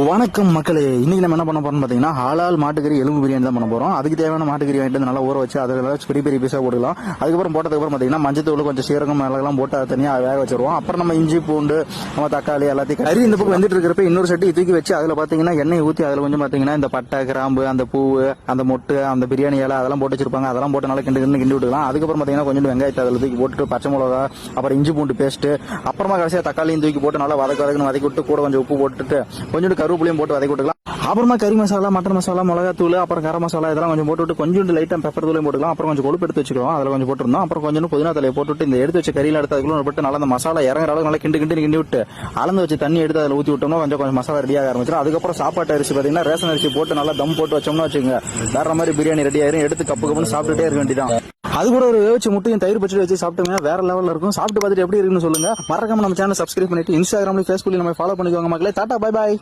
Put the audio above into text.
வணக்கம் மக்களே. இன்னைக்கு நம்ம என்ன பண்ண போறோம் பாத்தீங்கன்னா ஹாலால் மாட்டுக்கறி எலும்பு பிரியாணி தான் பண்ண போறோம். அதுக்கு தேவையான மாட்டுக்கறி வாங்கிட்டு வந்து நல்லா ஊற வச்சு அதில் பெரிய பெரிய பீஸா போட்டுக்கலாம். அதுக்கப்புறம் போட்டதுக்கு அப்புறம் பாத்தீங்கன்னா மஞ்சத்தூள் கொஞ்சம் சீரகம் மிளகெல்லாம் போட்டு அதை தனியா வேக வச்சிருவோம். அப்புறம் நம்ம இஞ்சி பூண்டு நம்ம தக்காளி எல்லாத்தையும் கறி இந்த பக்கம் வந்துட்டு இருக்கிறப்ப இன்னொரு சட்டி தூக்கி வச்சு அதுல பாத்தீங்கன்னா எண்ணெய் ஊத்தி அதுல கொஞ்சம் பாத்தீங்கன்னா இந்த பட்டை கிராம்பு அந்த பூவு அந்த மொட்டு அந்த பிரியாணி இலை அதெல்லாம் போட்டு வச்சிருப்பாங்க. அதெல்லாம் போட்டு நல்லா கிண்டு கிண்டு கிண்டி விட்டுக்கலாம். அதுக்கப்புறம் பாத்தீங்கன்னா கொஞ்சம் வெங்காயத்தை அதில் தூக்கி போட்டு பச்சை மிளகா அப்புறம் இஞ்சி பூண்டு பேஸ்ட் அப்புறமா கடைசியா தக்காளியும் தூக்கி போட்டு நல்லா வதக்க வதக்கணும் வதக்கி விட்டு கூட கொஞ்சம் உப்பு போட்டுட்டு கொஞ்சம் கருவேப்பிலையும் போட்டு வதக்கி விட்டுக்கலாம். அப்புறமா கறி மசாலா மட்டன் மசாலா மிளகாத்தூள் அப்புறம் கரம் மசாலா இதெல்லாம் கொஞ்சம் போட்டு கொஞ்சம் கொஞ்சோண்டு லைட்டா பெப்பர் தூளையும் போட்டுக்கலாம். அப்புறம் கொஞ்சம் கொழுப்பு எடுத்து வச்சுக்கலாம் அதில் கொஞ்சம் போட்டுருந்தோம். அப்புறம் கொஞ்சம் புதினா தலையை போட்டுட்டு இந்த எடுத்து வச்ச கறியில் எடுத்து அதுக்குள்ள போட்டு நல்லா அந்த மசாலா இறங்குற அளவுக்கு நல்லா கிண்டு கிண்டு கிண்டி விட்டு அளந்து வச்சு தண்ணி எடுத்து அதில் ஊற்றி விட்டோம்னா கொஞ்சம் கொஞ்சம் மசாலா ரெடியாக ஆரம்பிச்சிடும். அதுக்கப்புறம் சாப்பாட்டு அரிசி பார்த்தீங்கன்னா ரேஷன் அரிசி போட்டு நல்லா தம் போட்டு வச்சோம்னா வச்சுங்க வேற மாதிரி பிரியாணி ரெடி ஆயிரும். எடுத்து கப்பு கப்புன்னு சாப்பிட்டுட்டே இருக்க வேண்டியதான் அது கூட ஒரு வேவச்சு முட்டையும் தயிர் பச்சடி வச்சு சாப்பிட்டோம்னா வேற லெவலில் இருக்கும். சாப்பிட்டு பார்த்துட்டு எப்படி இருக்குன்னு சொல்லுங்க. மறக்காம நம்ம சேனல் சப்ஸ்கிரைப் பண்ணிட்டு இன்ஸ்டாகிராம்ல ஃபேஸ்புக்ல நம்ம ஃபாலோ பண்ணிக்கோங்க மக்களே. Tata bye bye